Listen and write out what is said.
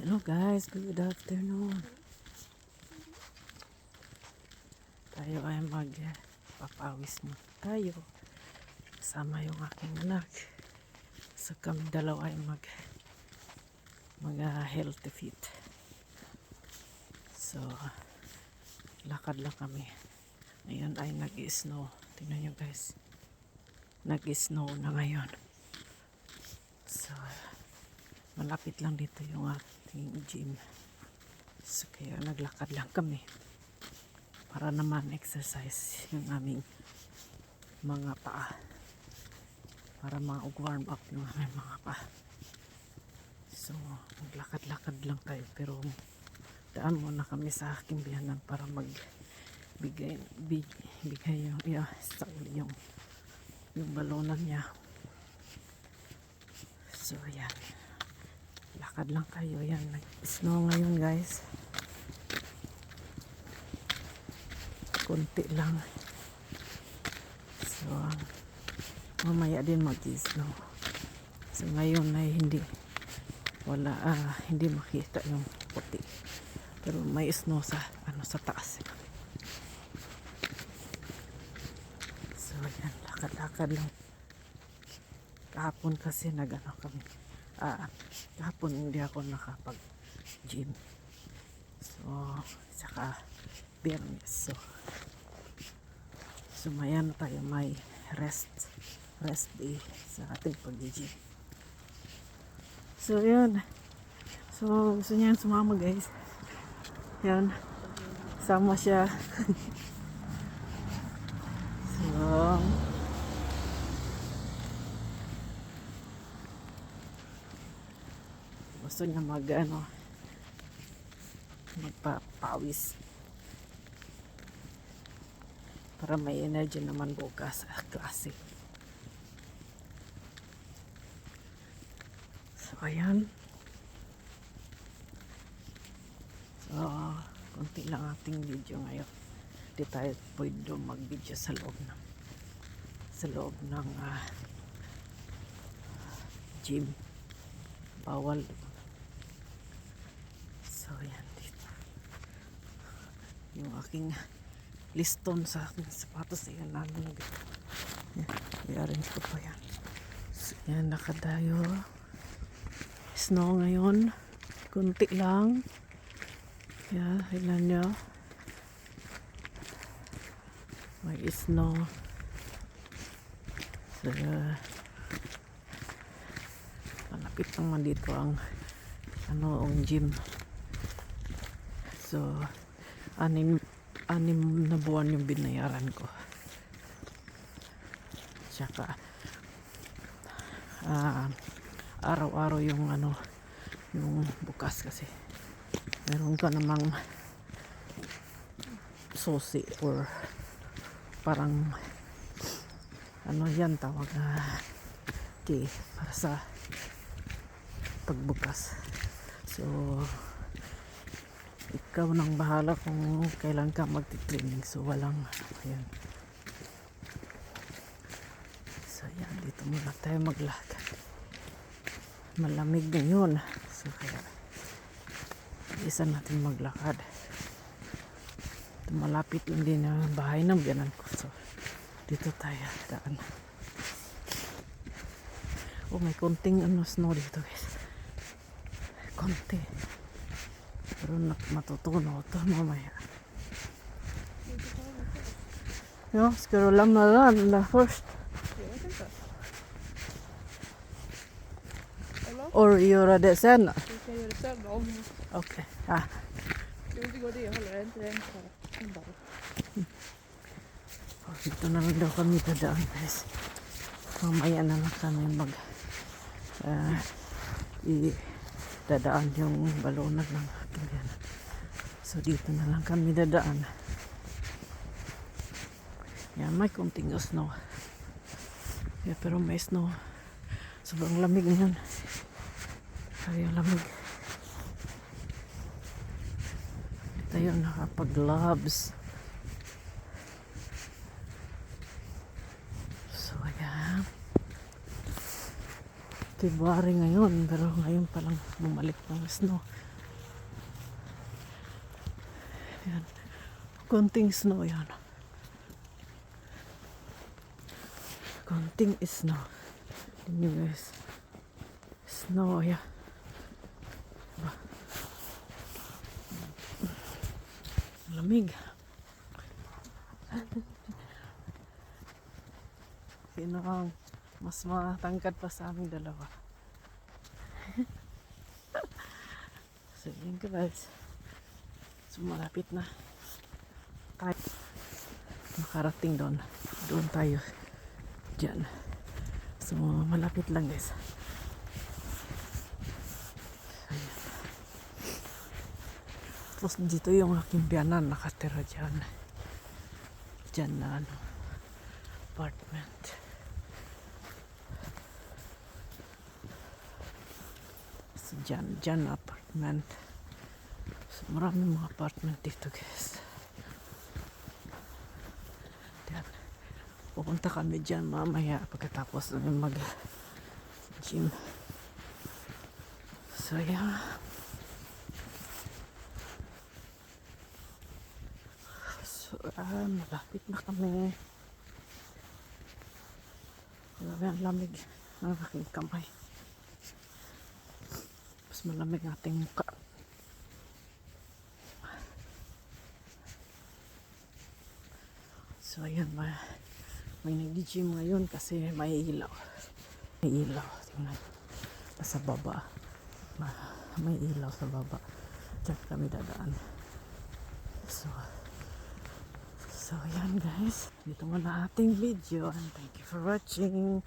Hello guys, good afternoon. Tayo ay magpapawis mo tayo. Kasama yung aking anak. So kami dalawa ay mag mag ah, healthy fit. So lakad lang kami. Ngayon ay nag-snow. Tingnan nyo guys. Nag-snow na ngayon. So malapit lang dito yung ating gym. So, kaya naglakad lang kami para naman exercise yung aming mga paa para ma-warm up yung aming mga paa. So, maglakad-lakad lang tayo pero daan muna kami sa aking biyanan para magbigay big, bigay yung yeah, sa yung yung balonan niya. So, ayan lakad lang kayo. Yan snow ngayon guys. Konti lang. So mamaya din mag snow so ngayon ay hindi wala ah, hindi makita yung puti. Pero may snow sa ano sa taas. So yan lakad-lakad lang. Kahapon kasi nagano kami ah, kahapon hindi ako nakapag gym so saka biyernes so sumaya na tayo may rest rest day sa ating pag gym so yun. So gusto niya sumama guys. Yan sama siya. So gusto niya mag ano magpapawis. Para may energy naman bukas sa klase. So ayan. So konti lang ating video ngayon. Hindi tayo pwede mag video sa loob ng sa loob ng ah, gym. Bawal so yan dito yung aking liston sa aking sapatos ayan yan, i-arrange ko pa yan. So yan nakadayo. Snow ngayon. Kunti lang. Yan ilan nyo? May snow. So malapit naman dito ang ano ang gym so anim anim na buwan yung binayaran ko. Tsaka ah, araw-araw yung ano yung bukas kasi. Meron ka namang susi or parang ano yan tawag na key para sa pagbukas. So ikaw nang bahala kung kailan ka magti-training so walang ayan. So yan dito muna tayo maglakad. Malamig ngayon so kaya isa natin maglakad. Malapit lang din ang bahay ng biyanan ko. So dito tayo daan. Oh may konting ano snow dito guys. Konti nak matutunaw to mamaya Ja, ska du lämna den där först? Jag vet inte. Eller? Och göra det sen? Vi kan göra det sen om Okej, ja. Ska vi inte gå det hållet? Är inte enklare? Oh, dito na lang daw kami dadaan guys. Mamaya na lang kami mag uh, i dadaan yung balonag ng. So dito na lang kami dadaan. Yan, may konting snow. Yeah, pero may snow. Sobrang lamig ngayon. Kaya lamig. Tayo nakapag-gloves. So, ayan. February ngayon, pero ngayon pa lang bumalik ng snow. Yan. Konting snow yan. Konting snow. Tingnan niyo guys. Snow. Ba. Lamig. Sino ang mas matangkad pa sa aming dalawa? so yun guys. So malapit na. Tayo. Makarating doon. Doon tayo. Diyan. So malapit lang guys. Ayan. Tapos dito yung aking biyanan nakatira dyan. Dyan na ano. Apartment. So, dyan, dyan apartment. Maraming mga apartment dito, guys. Dyan. Pupunta kami dyan mamaya pagkatapos namin mag gym. So, yeah. So, ah, malapit na kami. Grabe ang lamig ng aking kamay. Mas malamig ating mukha. So, ayan, may, may nag-gym ngayon kasi may ilaw. May ilaw. Tingnan. Nasa baba. Ma- May ilaw sa baba. Diyan kami dadaan. So, so, ayan guys. Dito muna ating video and thank you for watching.